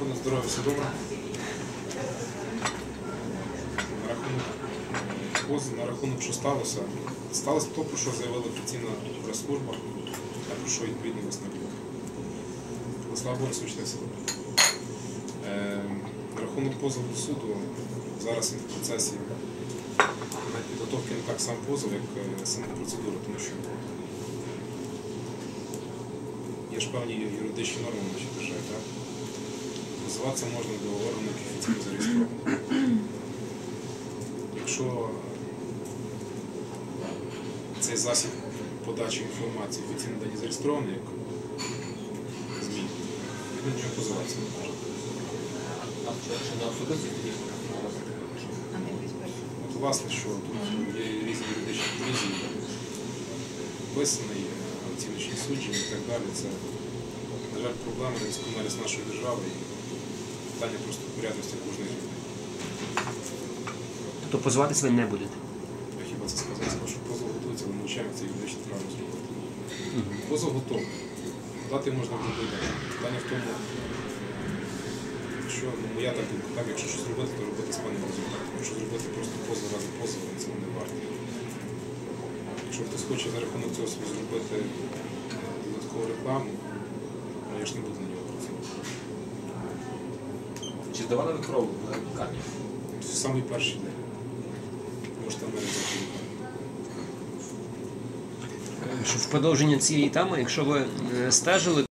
охорони здоров'я все добре. На рахунок поз- на рахунок, що сталося. Сталося то, про що заявила офіційна прес-служба, та про що відповідний висновок. Слава Богу, все добре. Е, на рахунок позову суду, зараз він в процесі підготовки не так сам позов, як е, сама процедура, тому що є ж певні юридичні норми в нашій так? Можна до органу, який офіційно зареєстрований. Якщо цей засіб подачі інформації офіційно не зареєстрований, як ЗМІ, він до нього позиватися не може. От власне, що тут є різні юридичні колізії, вписаний, оціночні судження і так далі. Це, на жаль, проблема з нашої держави питання просто порядності кожної людини. Тобто позиватися ви не будете. Я хіба це сказав, що позов готується, але навчаємо це юридично правильно зробити. Позов готовий. Дати можна будь-який. Питання в тому, що ну, моя так думка, так, якщо щось робити, то робити з певним результатом. Якщо зробити просто позов ради позову, це не варто. Якщо хтось хоче за рахунок цього зробити е, додаткову рекламу, ну, я ж не буду на нього. Чи здавали ви кров на лікарні? В самий перший день. Можете мене взяти. Що в продовження цієї теми, якщо ви е, стежили,